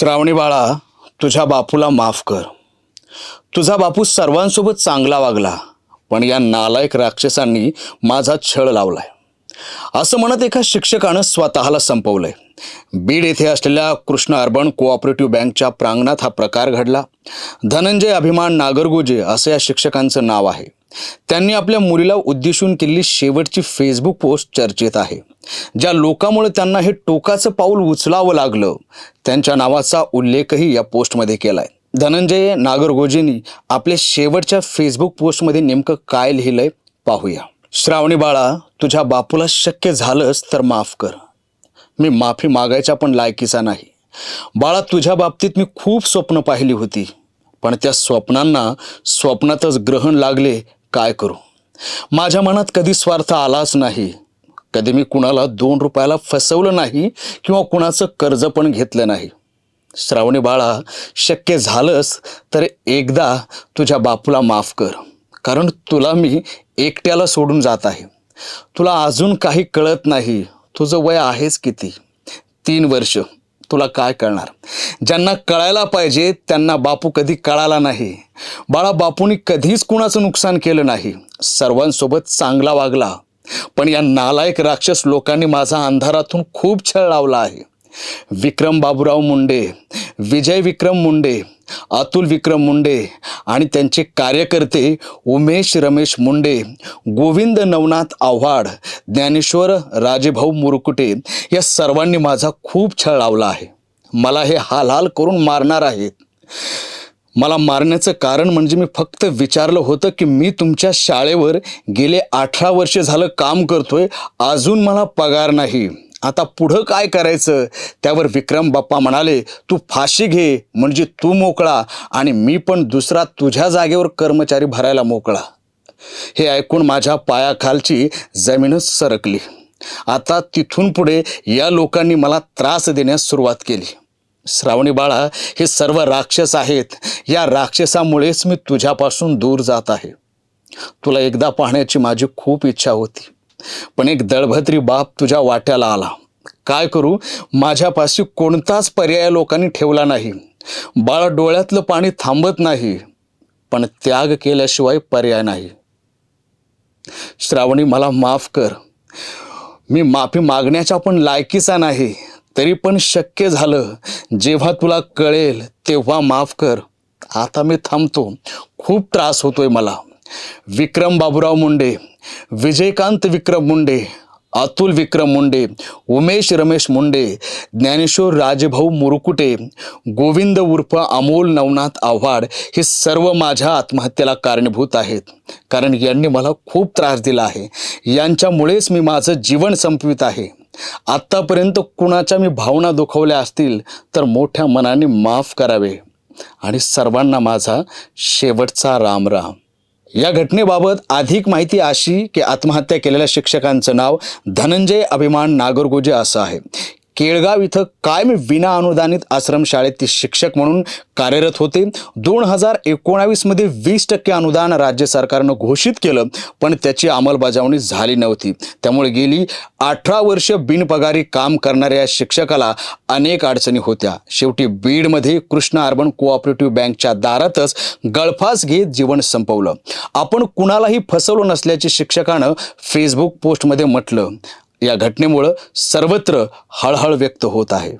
श्रावणी बाळा तुझ्या बापूला माफ कर. तुझा बापू सर्वांसोबत चांगला वागला पण या नालायक राक्षसांनी माझा छळ लावलाय. असं म्हणत एका शिक्षकानं स्वतःला संपवलंय. बीड येथे असलेल्या कृष्ण अर्बन कोऑपरेटिव्ह बँकच्या प्रांगणात हा प्रकार घडला. धनंजय अभिमान नागरगुजे असं या शिक्षकांचं नाव आहे. त्यांनी आपल्या मुलीला उद्देशून केलेली शेवटची फेसबुक पोस्ट चर्चेत आहे ज्या लोकांमुळे त्यांना हे टोकाचं पाऊल उचलावं लागलं. त्यांच्या नावाचा उल्लेखही या पोस्टमध्ये केलाय. धनंजय नागरगोजेंनी आपल्या शेवटच्या फेसबुक पोस्टमध्ये नेमकं काय लिहिलंय पाहूया. श्रावणी बाळा तुझ्या बापूला शक्य झालंच तर माफ कर. मी माफी मागायच्या पण लायकीचा नाही. बाळा तुझ्या बाबतीत मी खूप स्वप्न पाहिली होती पण त्या स्वप्नांना स्वप्नातच ग्रहण लागले काय करू? माझ्या मनात कधी स्वार्थ आलाच नाही. कधी मी कुणाला दोन रुपयाला फसवलं नाही किंवा कुणाचं कर्ज पण घेतलं नाही. श्रावणी बाळा शक्य झालंच तर एकदा तुझ्या बापूला माफ कर. कारण तुला मी एकट्याला सोडून जात आहे. तुला अजून काही कळत नाही. तुझं वय आहेच किती? तीन वर्ष. तुला काय कळणार? ज्यांना कळायला पाहिजे त्यांना बापू कधी कळाला नाही. बाळा बापूंनी कधीच कुणाचं नुकसान केलं नाही. सर्वांसोबत चांगला वागला. पण या नालायक राक्षस लोकांनी माझा अंधारातून खूप छळ लावला आहे. विक्रम बाबूराव मुंडे विजय विक्रम मुंडे अतुल विक्रम मुंडे आणि त्यांचे कार्यकर्ते उमेश रमेश मुंडे गोविंद नवनाथ आव्हाड ज्ञानेश्वर राजेभाऊ मुरकुटे या सर्वांनी माझा खूप छळ लावला आहे. मला हे हालहाल करून मारणार आहेत. मला मारण्याचं कारण म्हणजे मी फक्त विचारलं होतं की मी तुमच्या शाळेवर गेले अठरा वर्ष झालं काम करतोय अजून मला पगार नाही. आता पुढं काय करायचं? त्यावर विक्रम बाप्पा म्हणाले तू फाशी घे म्हणजे तू मोकळा आणि मी पण दुसरा तुझ्या जागेवर कर्मचारी भरायला मोकळा. हे ऐकून माझ्या पायाखालची जमीनच सरकली. आता तिथून पुढे या लोकांनी मला त्रास देण्यास सुरुवात केली. श्रावणी बाळा हे सर्व राक्षस आहेत. या राक्षसामुळेच मी तुझ्यापासून दूर जात आहे. तुला एकदा पाहण्याची माझी खूप इच्छा होती. पण एक दळभद्री बाप तुझ्या वाट्याला आला. काय करू? माझ्यापाशी कोणताच पर्याय लोकांनी ठेवला नाही. बाळ डोळ्यातलं पाणी थांबत नाही पण त्याग केल्याशिवाय पर्याय नाही. श्रावणी मला माफ कर. मी माफी मागण्याच्या पण लायकीचा नाही तरी पण शक्य झालं. जेव्हा तुला कळेल तेव्हा माफ कर. आता मी थांबतो. खूप त्रास होतोय मला. विक्रम बाबुराव मुंडे विजयकांत विक्रम मुंडे अतुल विक्रम मुंडे उमेश रमेश मुंडे ज्ञानेश्वर राजभाऊ मुरुकुटे गोविंद उर्फ अमोल नवनाथ आव्हाड हे सर्व माझ्या आत्महत्येला कारणीभूत आहेत. कारण यांनी मला खूप त्रास दिला आहे. यांच्यामुळेच मी माझं जीवन संपवित आहे. आत्तापर्यंत कुणाच्या मी भावना दुखवल्या असतील तर मोठ्या मनाने माफ करावे. आणि सर्वांना माझा शेवटचा रामराम या घटनेबाबत अधिक माहिती अशी की आत्महत्या केलेल्या शिक्षकांचं नाव धनंजय अभिमान नागरगोजे असं आहे. केळगाव इथं कायम विना अनुदानित आश्रमशाळेत ते शिक्षक म्हणून कार्यरत होते. दोन हजार एकोणावीसमध्ये वीस टक्के अनुदान राज्य सरकारनं घोषित केलं पण त्याची अंमलबजावणी झाली नव्हती. त्यामुळे गेली अठरा वर्ष बिनपगारी काम करणाऱ्या या शिक्षकाला अनेक अडचणी होत्या. शेवटी बीडमध्ये कृष्ण अर्बन कोऑपरेटिव्ह बँकच्या दारातच गळफास घेत जीवन संपवलं. आपण कुणालाही फसवलं नसल्याचे शिक्षकानं फेसबुक पोस्टमध्ये म्हटलं या घटनेमुळं सर्वत्र हळहळ व्यक्त होत आहे.